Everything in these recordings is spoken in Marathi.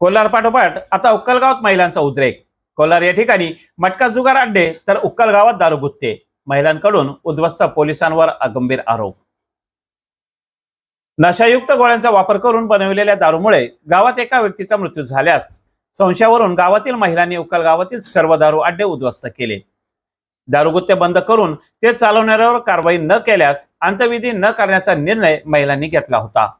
कोल्हार पाठोपाठ आता उक्कलगावात महिलांचा उद्रेक. कोल्हार या ठिकाणी मटका जुगार अड्डे तर उक्कलगावात दारूगुत्ते महिलांकडून उद्ध्वस्त पोलिसांवर गंभीर आरोप. नशायुक्त गोळ्यांचा वापर करून बनवलेल्या दारूमुळे गावात एका व्यक्तीचा मृत्यू झाल्यास संशयावरून गावातील महिलांनी उक्कल गावातील सर्व दारू अड्डे उद्ध्वस्त केले. दारुगुत्ते बंद करून ते चालवणाऱ्यावर कारवाई न केल्यास अंतविधी न करण्याचा निर्णय महिलांनी घेतला होता.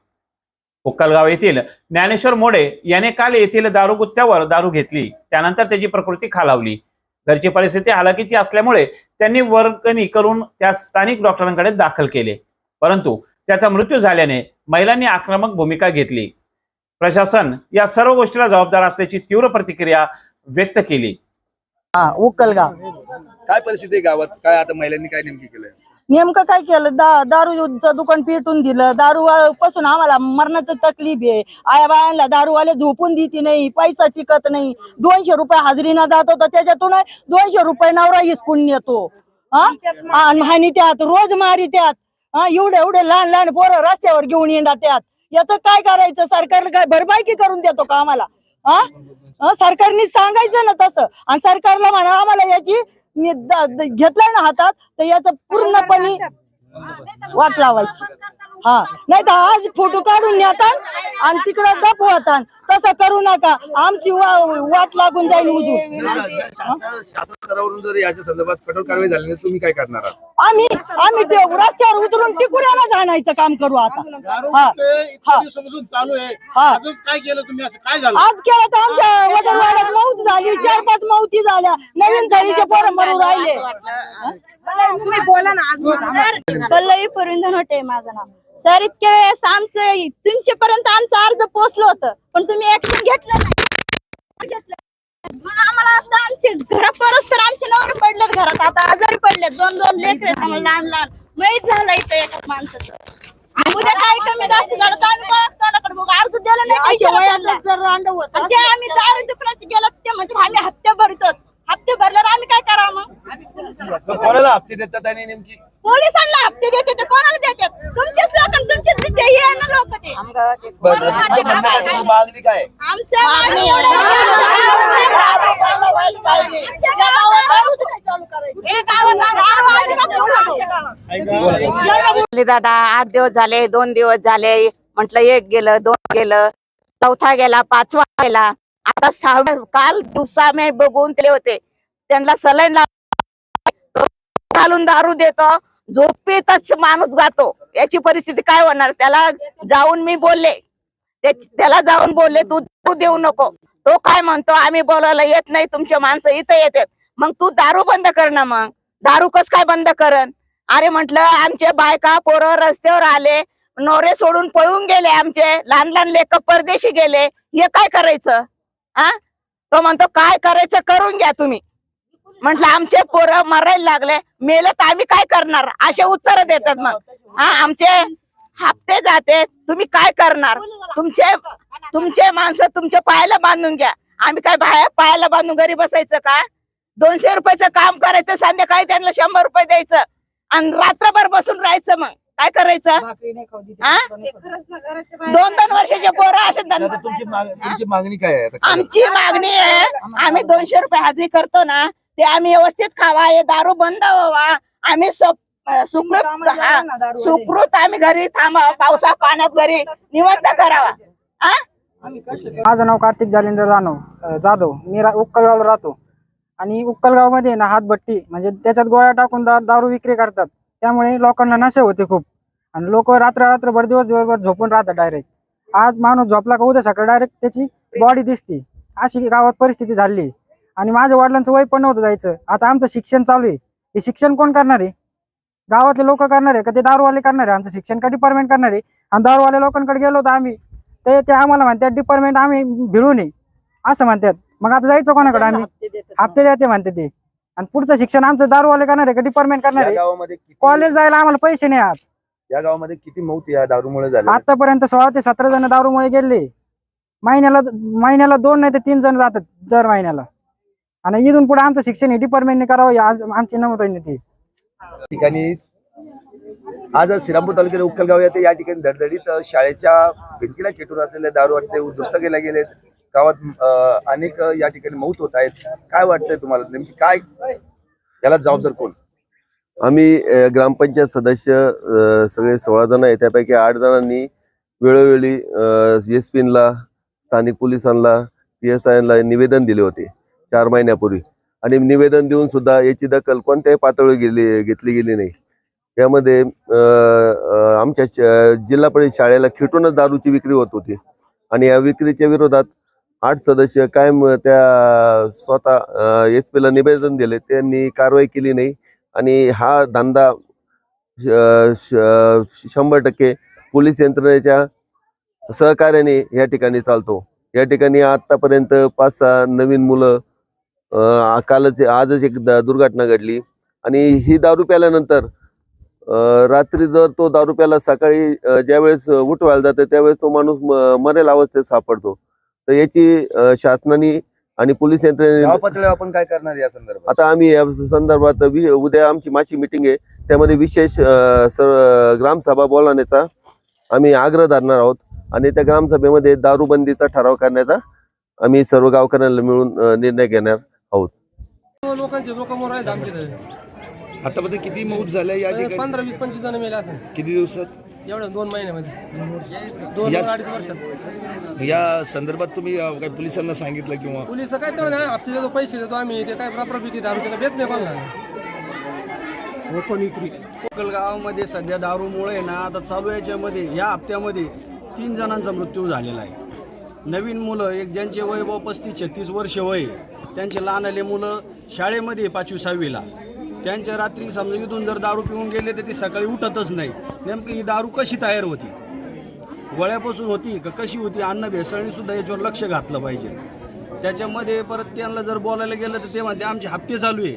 उक्कलगाव येथील ज्ञानेश्वर मोडे याने काल येथील दारूगुत्त्यावर दारू घेतली. त्यानंतर त्याची प्रकृती खालावली. घरची परिस्थिती हालाकीची असल्यामुळे त्यांनी वर्गणी करून त्या स्थानिक डॉक्टरांकडे दाखल केले. परंतु त्याचा मृत्यू झाल्याने महिलांनी आक्रमक भूमिका घेतली. प्रशासन या सर्व गोष्टीला जबाबदार असल्याची तीव्र प्रतिक्रिया व्यक्त केली. हा उक्कलगाव काय परिस्थिती आहे गावात? काय आता महिलांनी काय नेमकी केलंय? नेमकं काय केलं? दा दारूचं दुकान पेटून दिलं. दारू पासून आम्हाला मरणाचं तकलीफ आहे. आया बायांना दारूवाले झोपून देते नाही पैसा टिकत नाही. दोनशे रुपये हाजरीना जात होता. त्याच्यातून दोनशे रुपये नवरा हिसकून नेतो. हा? आणि त्यात रोज मारी त्यात. हा? एवढे एवढे लहान लहान पोरं रस्त्यावर घेऊन येणार त्यात. याचं काय करायचं? सरकारला काय भरपाई करून देतो का आम्हाला? हा? सरकारने सांगायचं ना तसं. आणि सरकारला म्हणा आम्हाला याची घेतलंय ना हातात तर याचं पूर्णपणे वाट लावायची. हा. नाही तर आज फोटो काढून नेतात आणि तिकडं दपवतात तसं करू नका. आमची वा- वाट लागून जाईल उजून. शासन स्तरावरून जर याच्या संदर्भात कठोर कारवाई झाली नाही तर तुम्ही काय करणार आहात? आम्ही आम्ही ते रस्त्यावर उतरून टिकुऱ्याला जाण्याचं काम करू आता. दारू हा. ते इतक्या हा. दिवसापासून चालू आहे. हा. आजच काय केलं तुम्ही? असं काय झालं? आज केलं तर आमच्या वडीलवाड्यात मौत झाली. चार पाच मौती झाल्या. नवीन थळीचे पोरं मरू राहिले. तुम्ही बोला ना आज पल्लवी परिंधन होते माझं नाव. सर इतक्या वेळेस आमचं तुमच्यापर्यंत आमचं अर्ज पोहोचलं होतं पण तुम्ही ऍक्शन घेतलं नाही. आम्हाला आता आमचे घरा परस्पर आमचे नवरे पडलेत घरात. आता आजारी पडलेत. दोन दोन लेकरे लहान लहान. माहीत झालं इथं एका माणसाचं. उद्या काय कमी जास्त झालं तर आम्ही कोणाकडे बघू? अर्ज दिला नाही आम्ही दारू दुकानाचे गेलो ते म्हणजे आम्ही हप्ते भरतो हप्ते भरल्यावर आम्ही काय करावं मग कोणाला हप्ते देतात आणि नेमकी? पोलिसांना हप्ते देते ते कोणाला देतात? तुमच्याच लोकांना तुमचेच ते हे आहे ना लोक ते. बरं तुमचं म्हणणं काय? तुमची मागणी काय आहे? आमच्या मागणी आमच्या गावात दारू चालू करायची. हे गावात दारू अजिबात घेऊ नका आमच्या गावात. म्हणले दादा आठ दिवस झाले दोन दिवस झाले. म्हटलं एक गेलं दोन गेलं. चौथा गेला पाचवा गेला. आता सहाव्या काल दिवसा मी बघून ते होते. त्यांना सलाईन घालून दारू देतो झोपेतच माणूस गातो याची परिस्थिती काय होणार? त्याला जाऊन मी बोलले. त्याला जाऊन बोलले तू तू देऊ नको. तो काय म्हणतो? आम्ही बोलायला येत नाही तुमचे माणसं इथं येतात. मग तू दारू बंद कर ना मग. दारू कस काय बंद करण अरे म्हंटल आमचे बायका पोरं रस्त्यावर आले नवरे सोडून पळून गेले आमचे लहान लहान लेख परदेशी गेले. हे काय करायचं? हा तो म्हणतो काय करायचं करून घ्या तुम्ही. म्हंटल आमचे पोरं मरायला लागले. मेले तर आम्ही काय करणार? असे उत्तर देतात मग. हा आमचे हप्ते जाते. तुम्ही काय करणार? तुमचे तुमचे माणसं तुमच्या पायाला बांधून घ्या. आम्ही काय बाहेर पायाला बांधून घरी बसायचं का? दोनशे रुपयाचं काम करायचं संध्याकाळी त्यांना शंभर रुपये द्यायचं. आणि रात्रभर बसून राहायचं मग. काय करायचं? दोन दोन वर्षाचे पोरं असे तुमची मागणी काय आहे? आता काय? आमची मागणी आहे आम्ही दोनशे रुपये हाजरी करतो ना ते आम्ही व्यवस्थित खावा हे दारू बंद व्हावा. आम्ही सुखरूप हा, सुखरूप आम्ही घरी थांबा पावसा पाण्यात घरी निवंत करावा. हा माझं नाव कार्तिक जालिंदर जाणव अं, जाधव. मी रा उक्कलगावला राहतो. आणि उक्कलगावमध्ये ना हातभट्टी म्हणजे त्याच्यात गोळ्या टाकून दा दारू विक्री करतात. त्यामुळे लोकांना नशे होते खूप. आणि लोक रात्र रात्रभर दिवस दिवसभर झोपून राहतात डायरेक्ट आज माणूस झोपला का उद्या सकाळी डायरेक्ट त्याची बॉडी दिसते. अशी गावात परिस्थिती झाली. आणि माझ्या वडिलांचं वय पण नव्हतं जायचं. आता आमचं शिक्षण चालू आहे. हे शिक्षण कोण करणार आहे? गावातले लोक करणार आहे का? ते दारूवाले करणार आहे. आमचं शिक्षण का डिपार्टमेंट करणार आहे? आणि दारूवाल्या लोकांकडे गेलो तर आम्ही. ते ते आम्हाला म्हणतात डिपार्टमेंट आम्ही भिडू नये असं म्हणतात. मग आता जायचं कोणाकडे आम्ही? हप्ते देते म्हणते ते. आणि पुढचं शिक्षण आमचं दारूवाले करणार आहे का डिपार्टमेंट करणार आहे? गावामध्ये किती कॉलेज जायला आम्हाला पैसे नाही आज. या गावामध्ये किती मौत या दारूमुळे आतापर्यंत सोळा ते सतरा जण दारूमुळे गेले. महिन्याला महिन्याला दोन नाही तर तीन जण जातात दर महिन्याला. आणि इथून पुढे आमचं शिक्षण हे डिपार्टमेंटने करावं आज आमची नम्र विनंती. आहे. ठिकाणी आज श्रीरामपूर तालुक्यात उक्कलगाव येथे या ठिकाणी धडधडीत शाळेच्या भिंतीला खेटून असलेले दारू अड्डे उद्ध्वस्त केले गेले गावात अनेक या ठिकाणी मौत होत आहेत. काय वाटतंय तुम्हाला? नेमकी काय? याला जबाबदार कोण? आम्ही ग्रामपंचायत सदस्य सगळे सोळा जण आहे. त्यापैकी आठ जणांनी वेळोवेळी एस पीला स्थानिक पोलिसांना पी एस आयला निवेदन दिले होते. चार महिन्यापूर्वी. आणि निवेदन देऊन सुद्धा याची दखल कोणत्याही पातळीवर गेली घेतली गेली नाही. त्यामध्ये आमच्या जिल्हा परिषद शाळेला खिटूनच दारूची विक्री होत होती. आणि या विक्रीच्या विरोधात आठ सदस्य कायम त्या स्वतः एस पीला निवेदन दिले. त्यांनी कारवाई केली नाही. आणि हा धंदा श- श- शंभर टक्के पोलीस यंत्रणेच्या सहकार्याने या ठिकाणी चालतो. या ठिकाणी आत्तापर्यंत पाच सहा नवीन मुलं कालच आजच एक दुर्घटना घडली. आणि ही दारू प्याल्यानंतर रात्री जर तो दारू प्याला सकाळी ज्यावेळेस उठवायला जातं त्यावेळेस तो माणूस मरेल अवस्थेत सापडतो. तर याची शासनाने आणि पोलीस यंत्रणेने आपण काय करणार या संदर्भात? आता आम्ही या संदर्भात उद्या आमची माची मिटिंग आहे. त्यामध्ये विशेष ग्रामसभा बोलावण्याचा आम्ही आग्रह धरणार आहोत. आणि त्या ग्रामसभेमध्ये दारूबंदीचा ठराव करण्याचा आम्ही सर्व गावकऱ्यांना मिळून निर्णय घेणार. लोकांचे लोक मोर आहेत आमचे इथे. आतापर्यंत किती मौत झाल्या या ठिकाणी? पंधरा वीस पंचवीस जण मेले असं किती दिवसात? एवढ्या दोन महिन्यामध्ये. दोन या- अडीच वर्षात. या संदर्भात तुम्ही काय पोलिसांना सांगितलं किंवा? पोलीस काय तर नाही हप्ते देतो पैसे देतो आम्ही ते काय प्रॉपर विकी दारू त्याला भेट नाही कोणाला. कोकल गावामध्ये सध्या दारूमुळे ना आता चालू याच्यामध्ये या हप्त्यामध्ये तीन जणांचा मृत्यू झालेला आहे. नवीन मुलं एक ज्यांचे वय व पस्तीस छत्तीस वर्ष वय आहे, त्यांचे लहान आले मुलं शाळेमध्ये पाचवी सहावीला. त्यांच्या रात्री समजा इथून जर दारू पिऊन गेले तर ती सकाळी उठतच नाही. नेमकी ही दारू कशी तयार होती? गोळ्यापासून होती का कशी होती? अन्न भेसळणीसुद्धा याच्यावर लक्ष घातलं पाहिजे. त्याच्यामध्ये परत त्यांना जर बोलायला गेलं तर ते म्हणते आमचे हप्ते चालू आहे.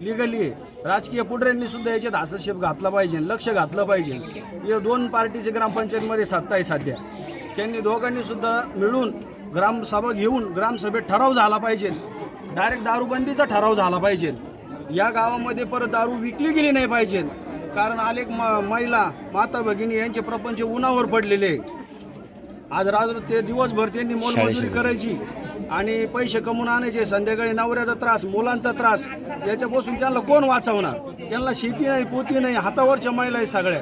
लिगली आहे. राजकीय पुढऱ्यांनीसुद्धा याच्यात हस्तक्षेप घातला पाहिजे लक्ष घातलं पाहिजे. या दोन पार्टीचे ग्रामपंचायतमध्ये सत्ता आहे सध्या. त्यांनी दोघांनीसुद्धा मिळून ग्रामसभा घेऊन ग्रामसभेत ठराव झाला पाहिजे. डायरेक्ट दारूबंदीचा ठराव झाला पाहिजे. या गावामध्ये परत दारू विकली गेली नाही पाहिजे. कारण अनेक म- महिला माता भगिनी यांचे प्रपंच उन्हावर पडलेले. आज राज ते दिवसभर त्यांनी मोलमजुरी करायची आणि पैसे कमवून आणायचे. संध्याकाळी नवऱ्याचा त्रास मुलांचा त्रास याच्यापासून त्यांना कोण वाचवणार? त्यांना शेती नाही पोती नाही हातावरच्या महिला आहे सगळ्या.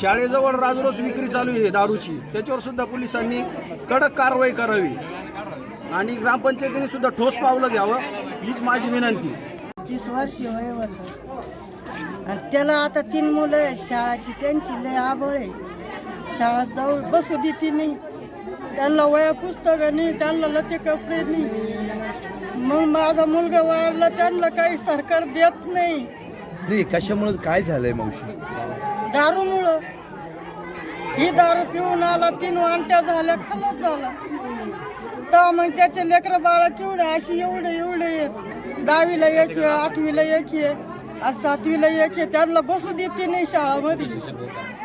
शाळेजवळ राजरोस विक्री चालू आहे दारूची. त्याच्यावर सुद्धा पोलिसांनी कडक कारवाई करावी. आणि ग्रामपंचायतीने सुद्धा ठोस पावलं घ्यावं हीच माझी विनंती. तीस वर्ष वय आणि त्याला आता तीन मुलं आहेत. शाळाची त्यांची लय आबळ आहे. शाळेत जाऊ बसू देते नाही. त्यांना वया पुस्तकं नाही त्यांना लते कपडे नाही. मग माझा मुलगा वारला त्यांना काही सरकार देत नाही. नाही कशामुळे काय झालंय मावशी? दारूमुळं. ही दारू पिऊन आला तीन वांट्या झाल्या खलास झाला. तेव्हा मग त्याचे लेकरं बाळा केवढे अशी एवढे एवढे. आहेत दहावीला एक आहे आठवीला एक आहे. आज सातवीला एक आहे. त्यांना बसू देते नाही शाळामध्ये.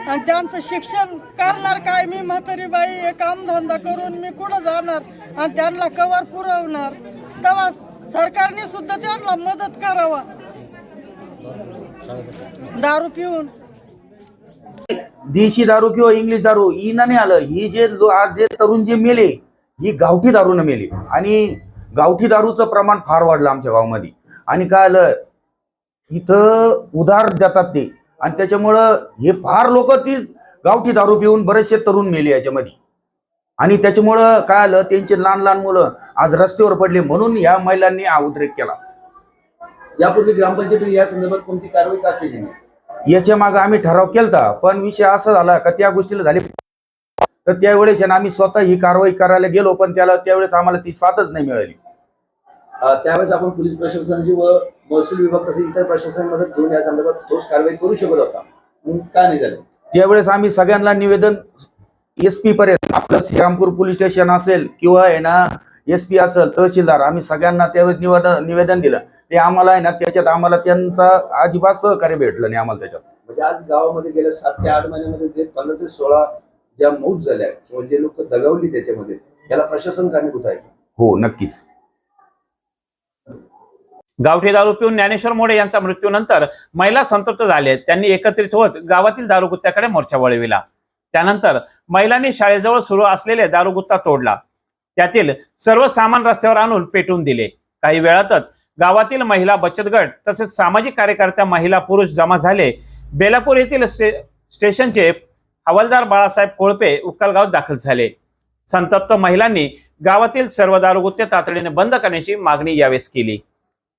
आणि त्यांचं शिक्षण करणार काय? मी म्हातारी बाई हे कामधंदा करून मी कुठं जाणार? आणि त्यांना कवर पुरवणार. तेव्हा सरकारने सुद्धा त्यांना मदत करावा. दारू पिऊन. देशी दारू किंवा इंग्लिश दारू हिनं नाही आलं. ही जे लो- आज जे तरुण जे मेले ही गावठी दारूनं मेले. आणि गावठी दारूचं प्रमाण फार वाढलं आमच्या गावामध्ये. आणि काय आलं इथं उधार देतात ते. आणि त्याच्यामुळं हे फार लोक ती गावठी दारू पिऊन बरेचसे तरुण मेले याच्यामध्ये. आणि त्याच्यामुळं काय आलं त्यांचे लहान लहान मुलं आज रस्त्यावर पडले म्हणून या महिलांनी हा उद्रेक केला. यापूर्वी ग्रामपंचायतीने या संदर्भात कोणती कारवाई का केली नाही? याच्या मागे आम्ही ठराव केलता पण विषय असा झाला का त्या गोष्टीला झाले तर त्यावेळेस आम्ही स्वतः ही कारवाई करायला गेलो पण त्याला त्यावेळेस आम्हाला ती साथच नाही मिळाली. त्यावेळेस आपण पोलीस प्रशासनाची व महसूल विभाग तसेच इतर प्रशासन मदत घेऊन या संदर्भात ठोस कारवाई करू शकत होता. मग का नाही झालं? त्यावेळेस आम्ही सगळ्यांना निवेदन एस पी पर्यंत आपलं श्रीरामपूर पोलीस स्टेशन असेल किंवा आहे ना एस पी असेल तहसीलदार आम्ही सगळ्यांना त्यावेळेस निवेदन निवेदन दिलं. ते आम्हाला आहे ना त्याच्यात आम्हाला त्यांचा अजिबात सहकार्य भेटलं नाही आम्हाला त्याच्यात. म्हणजे आज गावामध्ये गेल्या सात ते आठ महिन्यामध्ये जे पंधरा ते सोळा ज्या मौत झाल्या किंवा जे लोक दगावली त्याच्यामध्ये त्याला प्रशासन कारणीभूत आहे. हो नक्कीच. गावठी दारू पिऊन ज्ञानेश्वर मोडे यांचा मृत्यूनंतर महिला संतप्त झाले. त्यांनी एकत्रित होत गावातील दारूगुत्त्याकडे मोर्चा वळविला. त्यानंतर महिलांनी शाळेजवळ सुरू असलेले दारूगुत्ता तोडला. त्यातील सर्व सामान रस्त्यावर आणून पेटवून दिले. काही वेळातच गावातील महिला बचत गट तसेच सामाजिक कार्यकर्त्या महिला पुरुष जमा झाले. बेलापूर येथील स्टे स्टेशनचे हवालदार बाळासाहेब कोळपे उक्कलगावात दाखल झाले. संतप्त महिलांनी गावातील सर्व दारुगुत्ते तातडीने बंद करण्याची मागणी यावेळेस केली.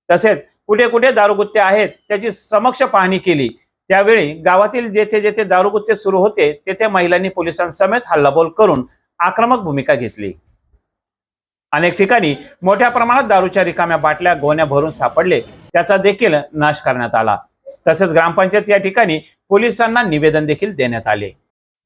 तसेच कुठे कुठे दारुगुत्ते आहेत त्याची समक्ष पाहणी केली. त्यावेळी गावातील जेथे जेथे दारुगुत्ते सुरू होते तेथे महिलांनी पोलिसांसमेत हल्लाबोल करून आक्रमक भूमिका घेतली. अनेक ठिकाणी मोठ्या प्रमाणात दारूच्या रिकाम्या बाटल्या गोण्या भरून सापडले. त्याचा देखील नाश करण्यात आला. तसेच ग्रामपंचायत या ठिकाणी पोलिसांना निवेदन देखील देण्यात आले.